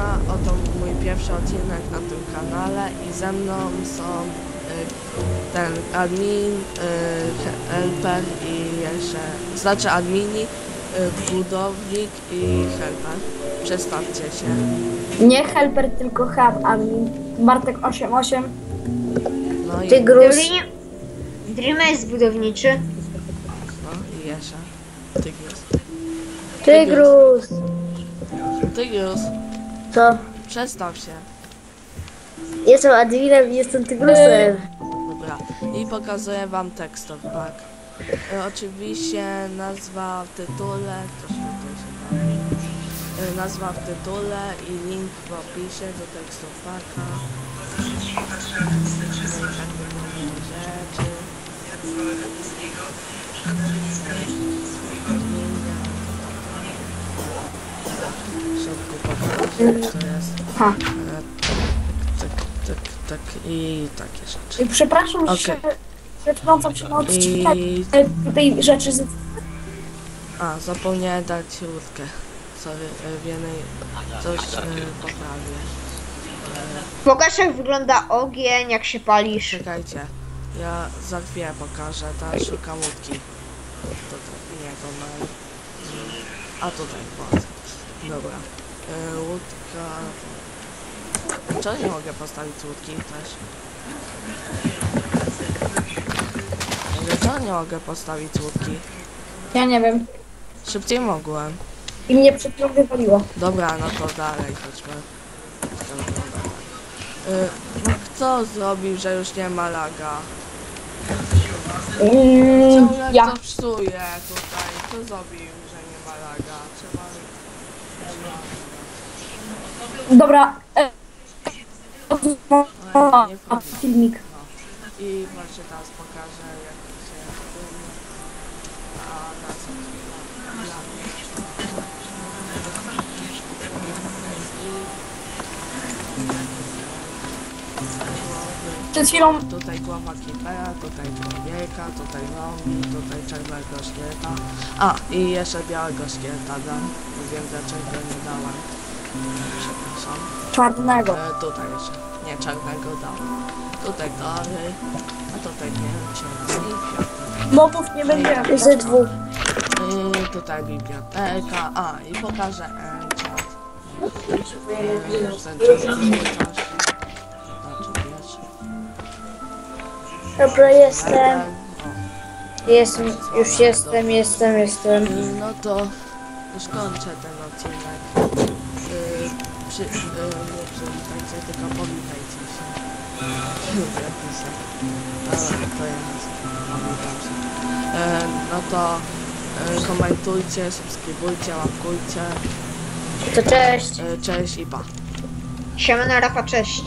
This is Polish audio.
siema, oto mój pierwszy odcinek na tym kanale i ze mną są y, ten admin, y, he- helper i jeszcze, znaczy admini, y, budownik i helper. Przedstawcie się. Nie helper, tylko hub admin. Bartek 88. No i, Tygrus. Dream, Dream jest budowniczy. no i jeszcze. Tygrus. Tygrus. Tygrus, Co? przedstaw się. Jestem adminem i jestem tygrusem. Dobra, i pokazuję wam tekst, tak? E, oczywiście nazwa w tytule, troszkę tutaj się bawi. E, nazwa w tytule i link w opisie do tekstu paka. Ha. E, Tak, tak, tak i takie rzeczy. I Przepraszam, że Okej. się przetrącam się na odcinek. I E, Tutaj rzeczy z... A, zapomniałem dać łódkę. Sorry, e, w jednej coś e, poprawię. Pokaż jak wygląda ogień, jak się palisz. Czekajcie, ja za chwilę pokażę, teraz szukam łódki. Tutaj, nie, to mam. A tutaj, patrz. Dobra. Łódka... Czemu nie mogę postawić łódki też? Czemu nie mogę postawić łódki? Ja nie wiem. Szybciej mogłem. I mnie przed chwilą wywaliło. Dobra, no to dalej chodźmy. Y, no kto zrobił, że już nie ma laga? Mm, Ciągle ja. to psuje tutaj. Kto zrobił, że nie ma laga? Trzeba... Dobra. E, wchodzi. filmik. I właśnie teraz pokażę jak się... A teraz... Przed chwilą Tutaj głowa kipera, tutaj człowieka, tutaj nogi, tutaj czarnego szkieleta. A, i jeszcze białego szkieleta dam. Nie wiem dlaczego nie dałem. Przepraszam. czarnego. E, tutaj jeszcze. Nie, czarnego dałem. Tutaj tory, a tutaj nie wiem, Mobów nie będzie. Ze dwóch. I tutaj biblioteka. A, i pokażę enchant. E, już ten czas. Dobra, jestem. Jestem, już jestem, jestem, jestem. Y, No to już kończę ten odcinek. Przy, yy, nie przywitajcie, tylko powitajcie się. To ja powitam się. E, no to e, komentujcie, subskrybujcie, łapkujcie. To cześć. E, cześć i pa. Siemana Rafa, cześć.